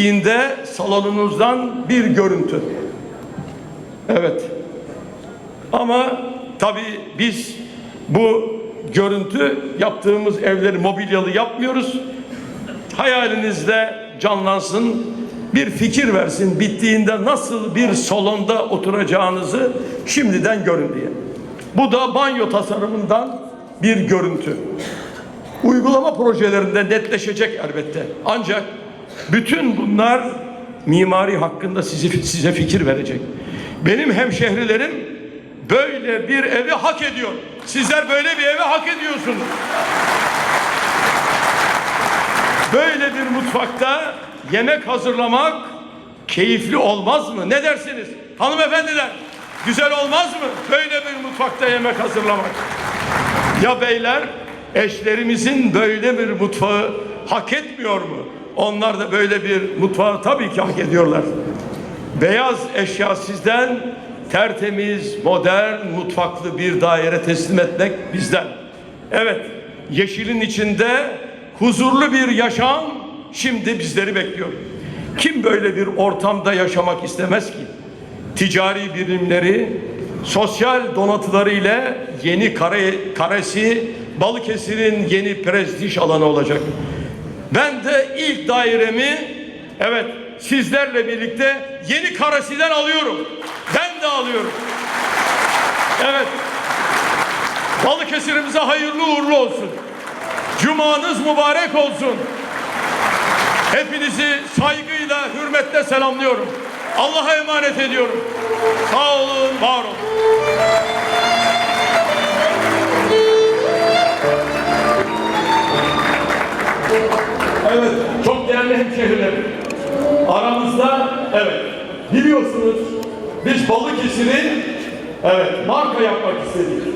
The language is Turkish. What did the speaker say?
gittiğinde salonunuzdan bir görüntü. Evet. Ama tabii biz bu görüntü yaptığımız evleri mobilyalı yapmıyoruz. Hayalinizde canlansın, bir fikir versin bittiğinde nasıl bir salonda oturacağınızı şimdiden görün diye. Bu da banyo tasarımından bir görüntü. Uygulama projelerinde netleşecek elbette. Ancak bütün bunlar mimari hakkında sizi, size fikir verecek. Benim hemşehrilerim böyle bir evi hak ediyor. Sizler böyle bir evi hak ediyorsunuz. Böyle bir mutfakta yemek hazırlamak keyifli olmaz mı? Ne dersiniz? Hanımefendiler, güzel olmaz mı? Böyle bir mutfakta yemek hazırlamak. Ya beyler, eşlerimizin böyle bir mutfağı hak etmiyor mu? Onlar da böyle bir mutfağı tabii ki hak ediyorlar. Beyaz eşya sizden tertemiz, modern, mutfaklı bir daire teslim etmek bizden. Evet, yeşilin içinde huzurlu bir yaşam şimdi bizleri bekliyor. Kim böyle bir ortamda yaşamak istemez ki? Ticari birimleri, sosyal donatıları ile yeni kare, karesi Balıkesir'in yeni prestij alanı olacak. Ben de ilk dairemi evet sizlerle birlikte yeni karesi'den alıyorum. Ben de alıyorum. Evet. Balıkesir'imize hayırlı uğurlu olsun. Cumanız mübarek olsun. Hepinizi saygıyla, hürmetle selamlıyorum. Allah'a emanet ediyorum. Sağ olun, var olun. Evet, biliyorsunuz biz Balıkesir'i evet, marka yapmak istedik.